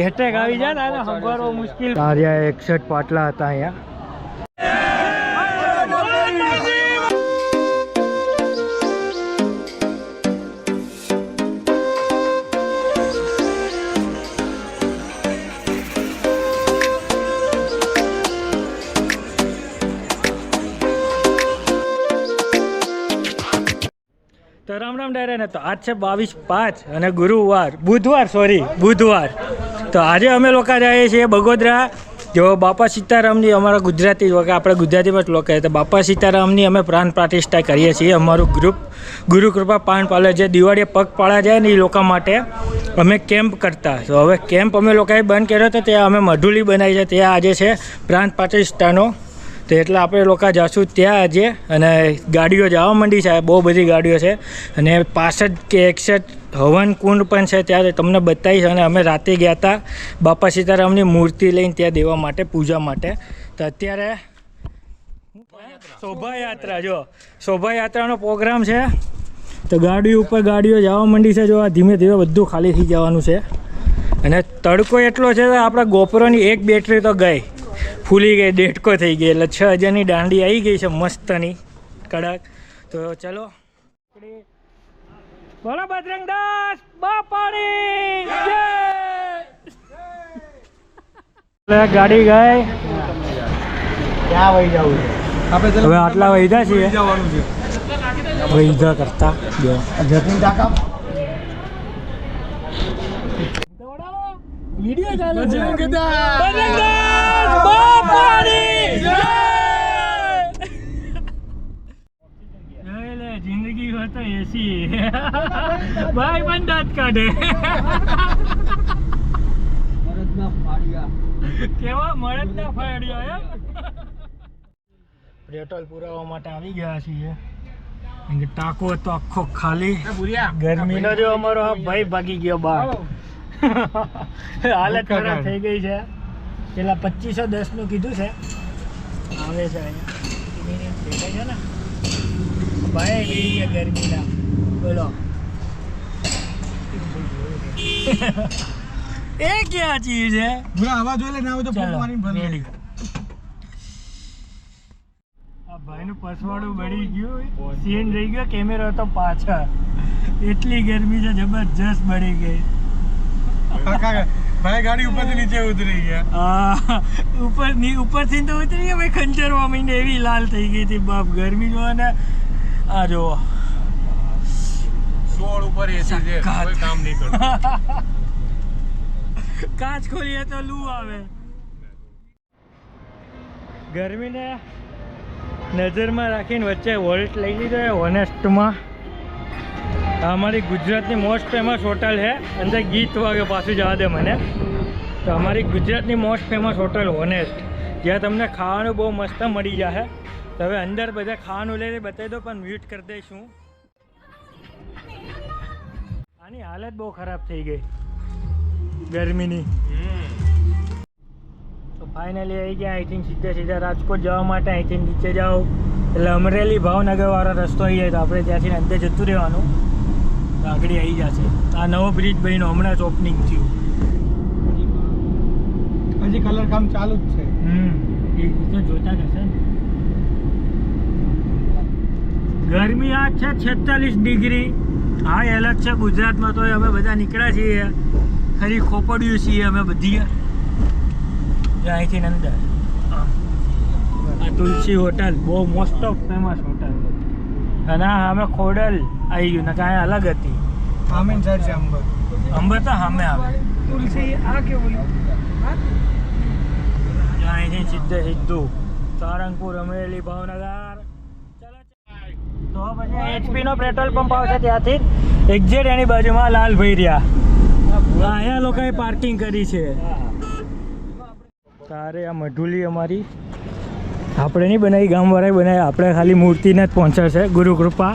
Attack આવી જાય ને આને સંભાળવો મુશ્કેલ. તારિયા એકસઠ પાટલા હતા અહીંયા. તો રામ રામ ડાયરે ને તો આજ છે બાવીસ પાંચ અને ગુરુવાર બુધવાર સોરી બુધવાર. તો આજે અમે લોકો જઈએ છીએ બગોદરા. જો બાપા સીતારામની અમારા ગુજરાતી લોકો, આપણે ગુજરાતીમાં જ લોકો તો બાપા સીતારામની અમે પ્રાણ પ્રતિષ્ઠા કરીએ છીએ. અમારું ગ્રુપ ગુરુકૃપા પાન પાલે જે દિવાળીએ પગ પાળા જાય ને એ લોકો માટે અમે કેમ્પ કરતા. તો હવે કેમ્પ અમે લોકોએ બંધ કર્યો હતો ત્યાં અમે મઢુલી બનાવી છે. ત્યાં આજે છે પ્રાણ પ્રતિષ્ઠાનો. તો એટલે આપણે લોકો જઈશું ત્યાં આજે. અને ગાડીઓ જવા માંડી છે. બહુ બધી ગાડીઓ છે. અને પાસઠ કે એકસઠ હવન કુંડ પણ છે ત્યારે તમને બતાવીશ. અને અમે રાતે ગયા હતા બાપા સીતારામની મૂર્તિ લઈને ત્યાં દેવા માટે, પૂજા માટે. તો અત્યારે શોભાયાત્રા, જો. શોભાયાત્રાનો પ્રોગ્રામ છે. તો ગાડી ઉપર ગાડીઓ જવા માંડી છે, જો. આ ધીમે ધીમે બધું ખાલી થઈ જવાનું છે. અને તડકો એટલો છે કે આપણા ગોપરોની એક બેટરી તો ગઈ. ફૂલી ગઈ ડેટકો થઈ ગઈ. એટલે છ હજારની દાંડી આવી ગઈ છે, મસ્તની. કડક. તો ચલો. બોલો બજરંગદાસ જય! ગાડી ગઈ. ક્યાં વહી જવું આપણે હવે આટલા વૈધા છીએ જવાનું વૈધા કરતા. જતીન કાકા? વીડિયો ચાલુ છે. બજરંગદાસ! બાપાની જય! એટલે જિંદગી હોય તો એસી ભાઈ પણ દાંત કાઢે. કેવા મળે જ ના ફાડ્યા એમ? પેટ્રોલ પુરાવા માટે આવી ગયા છીએ. કે ટાકો હતો આખો ખાલી. ગરમીનો જો અમારો આ ભાઈ ભાગી ગયો બહાર હાલત ખરાબ થઈ ગઈ છે. પેલા પચીસો દસનું કીધું છે. આવે છે અહીંયા. છે ને ભાઈ ગઈ ગયા ગરમીના. બોલો. એ ક્યાં ચીજ છે? ભૂરા આવા જોઈ લે ના હોય તો ફોન મારીને ભરી રેડી. ભાઈનું પસવાડું બળી ગયું. સીન રહી ગયો કેમેરો હતો પાછળ. એટલી ગરમી છે જબરજસ્ત બળી ગઈ. ભાઈ ગાડી ઉપરથી નીચે ઉતરી ગયા. હા ઉપર ઉપરથી તો ઉતરી ગયા ભાઈ ખંચરવા માંડી એવી લાલ થઈ ગઈ હતી બાપ ગરમી જોવા ને આ જો સોળ ઉપર એસી છે. કોઈ કામ નહીં કરતું. કાચ ખોલીએ તો લૂ આવે. ગરમીને નજરમાં રાખીને વચ્ચે વોલ્ટ લઈ લીધો છે હોનેસ્ટમાં અમારી ગુજરાતની મોસ્ટ ફેમસ હોટલ છે. અંદર ગીત વાગે પાછું જવા દે મને. તો અમારી ગુજરાતની મોસ્ટ ફેમસ હોટલ હોનેસ્ટ જ્યાં તમને ખાવાનું બહુ મસ્ત મળી જશે તો હવે અંદર બધા ખાવાનું લઈને બતાવી દો પણ મ્યુટ કરી દઈશું. આની હાલત બહુ ખરાબ થઈ ગઈ ગરમીની. તો ફાઇનલી આવી ગયા અહીંથી સીધે સીધા રાજકોટ જવા માટે અહીંથી નીચે જાઓ. એટલે અમરેલી ભાવનગરવાળો રસ્તો આવી જાય તો આપણે ત્યાંથી અંદર જતું રહેવાનું. તો આગળ આવી જશે આ નવો બ્રિજ બન્યો હમણાં જ ઓપનિંગ થયું. હજી કલર કામ ચાલુ જ છે. હમ એ તો જોતા જ હશે ને. ગરમી આ છે છેતાલીસ ડિગ્રી. હા એલર્ટ છે ગુજરાતમાં તો અમે બધા નીકળ્યા છીએ. ખરી ખોપડ્યું છીએ અમે બધી. અહીંથી અંદર. આ તુલસી હોટલ બહુ મોસ્ટ ઓફ ફેમસ હોટલ. અને અમે ખોડલ આવી ગયું ને કાંઈ અલગ હતી. આમીન સાઈડ છે અંબર. અંબર તો સામે આવે. તુલસી આ જ્યાં અહીંથી સીધે સીધું. સારંગપુર અમરેલી ભાવનગર. તો પછી એચપી નો પેટ્રોલ પંપ આવશે ત્યાંથી. એક્ઝેટ એની બાજુમાં લાલભાઈ રહ્યા અહીંયા લોકોએ પાર્કિંગ કરી છે. તારે આ મઢુલી અમારી. આપણે નહીં બનાવી ગામવાળાએ બનાવી. આપણે ખાલી મૂર્તિને જ પહોંચ્યા છે ગુરુકૃપા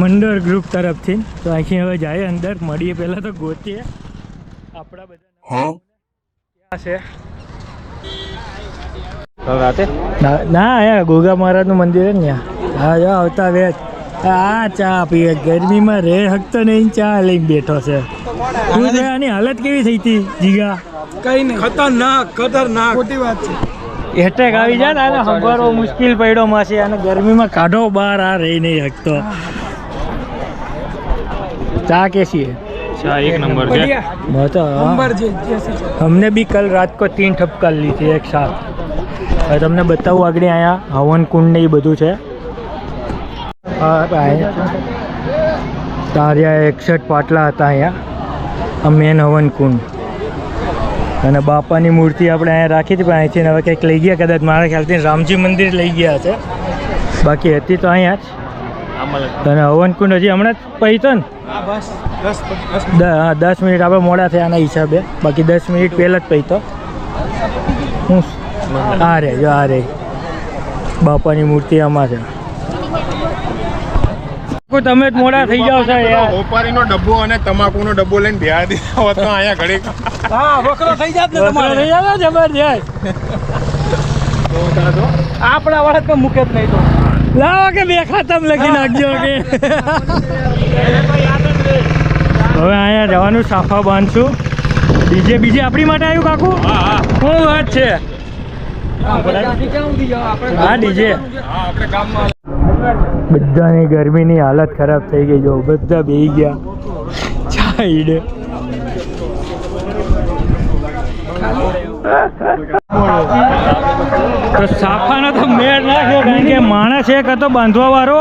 મંડળ ગ્રુપ તરફથી. તો અહીંથી હવે જાય અંદર મળીએ પહેલાં તો ગોતીએ. આપણા બધા ક્યાં છે. રાતે? ના ના અહીંયા ગોગા મહારાજનું મંદિર છે ને ત્યાં. હા જો આવતા વેચ આ ચા પીએ ગરમીમાં રે હકતો નહીં ચા લઈને બેઠો છે શું છે આની હાલત કેવી થઈ હતી જીગા કઈ નહીં ખતરનાક ખતરનાક ખોટી વાત છે એટેક આવી જાય ને આને સંભાળવો મુશ્કેલ પડ્યો માસી અને ગરમીમાં કાઢો બહાર આ રહી નહીં હકતો ચા कैसी है अच्छा एक नंबर के बढ़िया बहुत नंबर जे जैसे છે. हमने भी कल रात को तीन ठपका ली थी एक साथ હવે તમને બતાવું આગળ અહીંયા હવન કુંડ ને એ બધું છે આ અહીંયા તાર્યા એકસઠ પાટલા હતા અહીંયા. આ મેન હવન કુંડ. અને બાપાની મૂર્તિ આપણે અહીંયા રાખી હતી, પણ અહીંથી હવે કંઈક લઈ ગયા કદાચ. મારા ખ્યાલથી રામજી મંદિર લઈ ગયા છે. બાકી હતી તો અહીંયા જ. અને હવન કુંડ હજી હમણાં જ પૈતો ને? દસ મિનિટ આપણે મોડા થયા આના હિસાબે. બાકી દસ મિનિટ પહેલાં જ પૈતો હું આ રે, જો આ રે. બાપાની મૂર્તિ આમાં છે. તમે જ મોડા થઈ જાવ છો યાર. ઓપારીનો ડબ્બો અને તમાકુનો ડબ્બો લઈને બેહા દીધા હોત તો અહીંયા ઘડી હા વકરો થઈ જાત ને થઈ તમારે જાવ જાય. જબરજસ્ત આપણા વાળા તો મૂકે જ નહીં તો. લાવો કે બે ખાતમ લખી નાખજો કે. હવે અહીંયા જવાનું સાફા બાંધશું. ડીજે બીજે આપણી માટે આવ્યું કાકુ? શું વાત છે? હા ડીજે. આપણે ગામમાં બધાની ગરમીની હાલત ખરાબ થઈ ગઈ જો, બધા બેહી ગયા. ચાઈડ તો સાફાનો તો માણસ એક હતો બાંધવા વાળો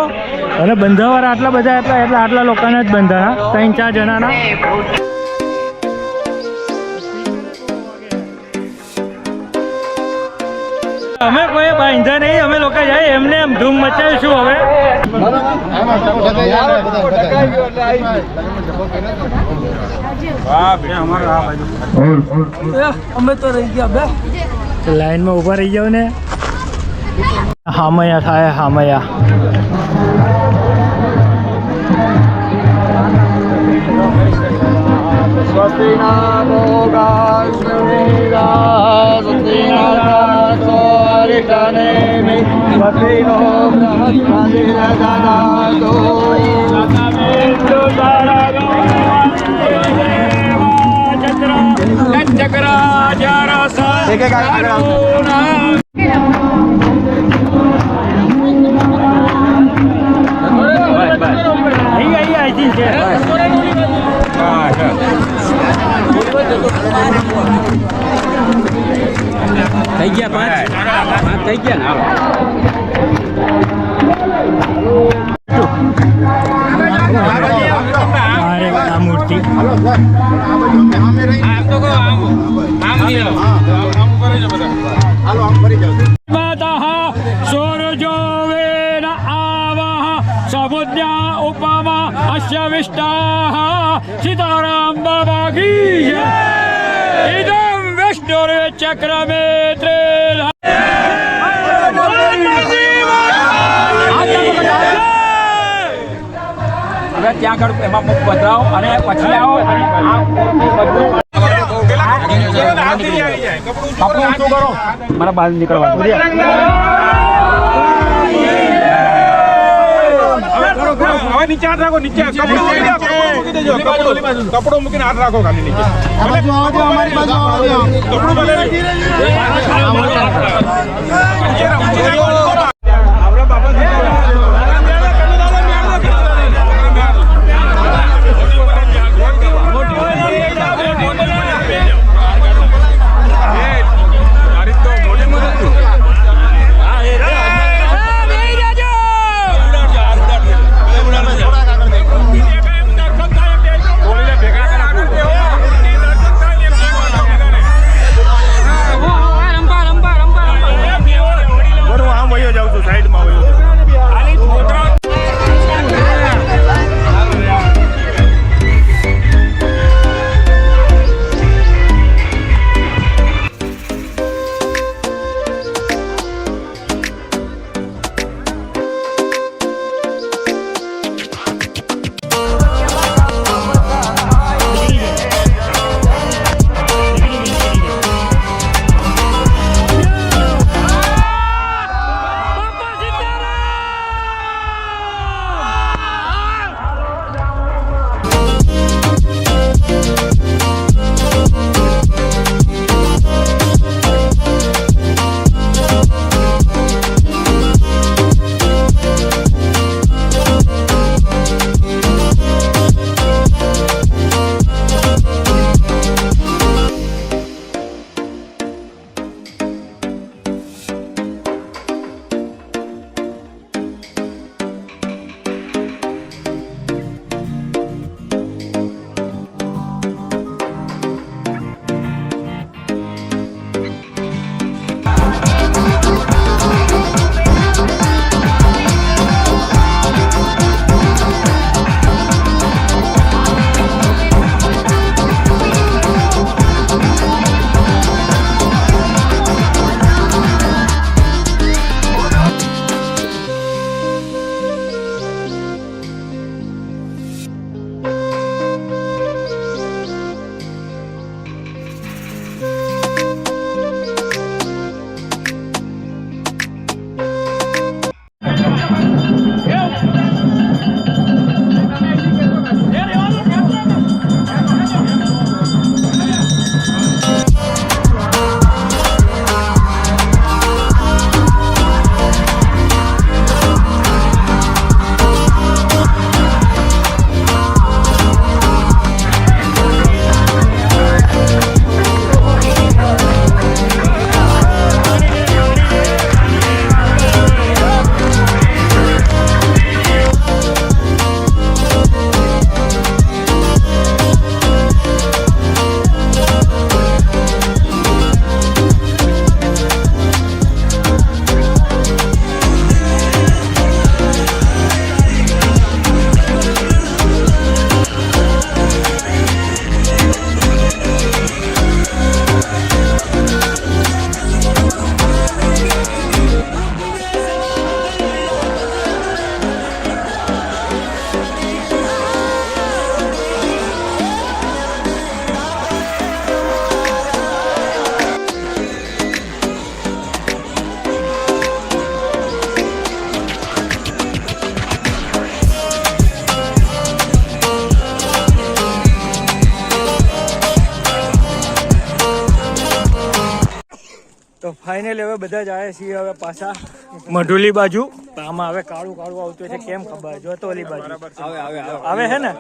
અને બંધાવાળા આટલા બધા હતા એટલે આટલા લોકોને જ બંધાણા, ત્રણ ચાર જણાના. અમે કોઈ બાંધ્યા નહીં અમે લોકો જાય એમને એમ ધૂમ મચાવીશું હવે અમે તો રહી ગયા બે તો લાઈનમાં ઊભા રહી જાવ ને હામયા થાય હામયા અહીં અહીં આઈ થિંક છે થઈ ગયા પાંચ પાંચ? થઈ ગયા ને હાલો મારે આ મૂર્તિ માતા સૂરજો વેદ આવઃ સમુદ્યા ઉપમા અસ્ય વિષ્ટાઃ સીતારામ બાબા કી જય ઇદમ વિષ્ણુર ત્યાં આગળ એમાં મુખ પધરાવો અને પછી આવો. કરો મારા બહાર નીકળવા નીચે હાથ રાખો નીચે કપડું મૂકીને રાખો ખાલી ફાઇનલ હવે બધા જ આવ્યા છીએ હવે પાછા. મઢુલી બાજુ. આમાં હવે કાળું કાળું આવતું છે કેમ ખબર? જો તો ઓલી બાજુ. આવે છે ને?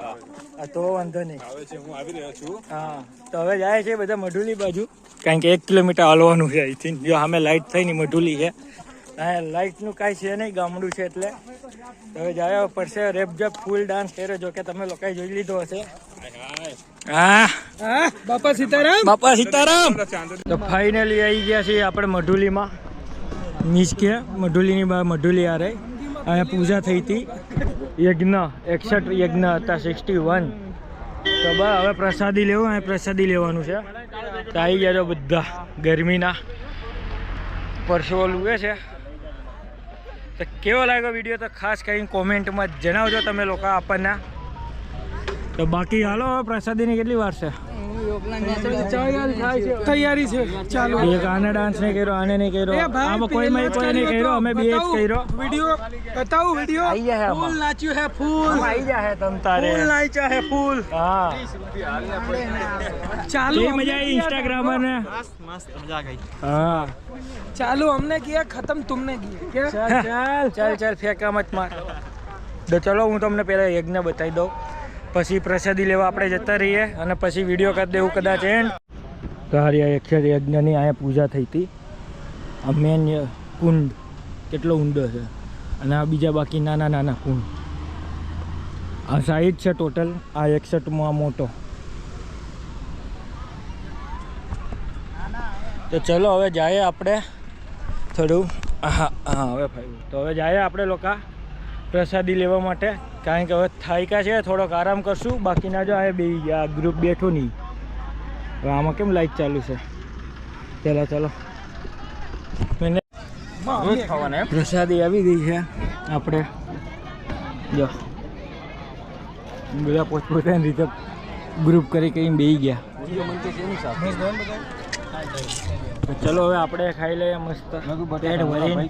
તો વાંધો નહીં. આવે છે હું આવી રહ્યો છું. હા તો હવે જાય છે બધા મઢુલી બાજુ. કારણ કે એક કિલોમીટર હાલવાનું છે અહીંથી. જો સામે લાઇટ થઈ ની મઢુલી છે. હા લાઇટનું કાંઈ છે નહીં ગામડું છે એટલે. હવે જાય પડશે રેપ જેપ ફૂલ ડાન્સ કર્યો જો કે તમે લોકોએ જોઈ લીધો હશે. હા. બાપા સીતારામ? બાપા સીતારામ. તો ફાઇનલી આવી ગયા છીએ આપણે મઢુલીમાં. મીસ કે મઢુલીની બહાર મઢુલી આ રહી અહીંયા પૂજા થઈ હતી. યજ્ઞ એકસઠ યજ્ઞ હતા સિક્સટી વન તો બસ હવે પ્રસાદી લેવું અહીંયા પ્રસાદી લેવાનું છે. તો આવી ગયા છો બધા ગરમીના. પરસેવો લુએ છે. તો કેવો લાગ્યો વીડિયો તો ખાસ કરીને કોમેન્ટમાં જણાવજો તમે લોકો આપણને. તો બાકી હાલો પ્રસાદીની કેટલી વાર છે? તૈયારી છે ચાલો એક આને ડાન્સ નહીં કર્યો આને નહીં કર્યો આમાં કોઈ મેં કોઈ નહીં કર્યો અમે બે જ કર્યો વિડિયો બતાવું વિડિયો આઈ જાય ફૂલ આમાં નાચ્યું હે ફૂલ આઈ જાય તમ તારે ફૂલ નાચ્યા હે ફૂલ હા ચાલુ કેવી મજા આવી ઇન્સ્ટાગ્રામર ને હા ચાલુ हमने किया खत्म तुमने किया क्या ચાલ ચાલ ચાલ ફેંકા મત માર તો ચલો હું તમને પહેલા યજ્ઞ બતાવી દઉં પછી પ્રસાદી લેવા આપણે જતા રહીએ અને પછી વીડિયો કરી દેવું કદાચ એન્ડ હારી અક્ષર યજ્ઞની અહીંયા પૂજા થઈ હતી. આ મેન કુંડ, કેટલો ઊંડો છે. અને આ બીજા બાકી નાના નાના કુંડ. આ સાઈડ છે ટોટલ આ એકસઠમાં મોટો. તો ચલો હવે જઈએ આપણે થોડું, હા હા, હવે ભાઈ તો હવે જાય આપણે લોકો પ્રસાદી લેવા માટે. કારણ કે હવે થાયકા છે થોડોક આરામ કરશું. બાકીના જો આ બે ગયા ગ્રુપ બેઠું નહીં. હવે આમાં કેમ લાઈટ ચાલુ છે? ચાલો. ચલો પ્રસાદી આવી ગઈ છે. આપણે જો. બધા પોતપોતાની રીતે ગ્રુપ કરી કરીને બેસી ગયા. ચલો હવે આપણે ખાઈ લઈએ મસ્ત. પેટ ભરીને.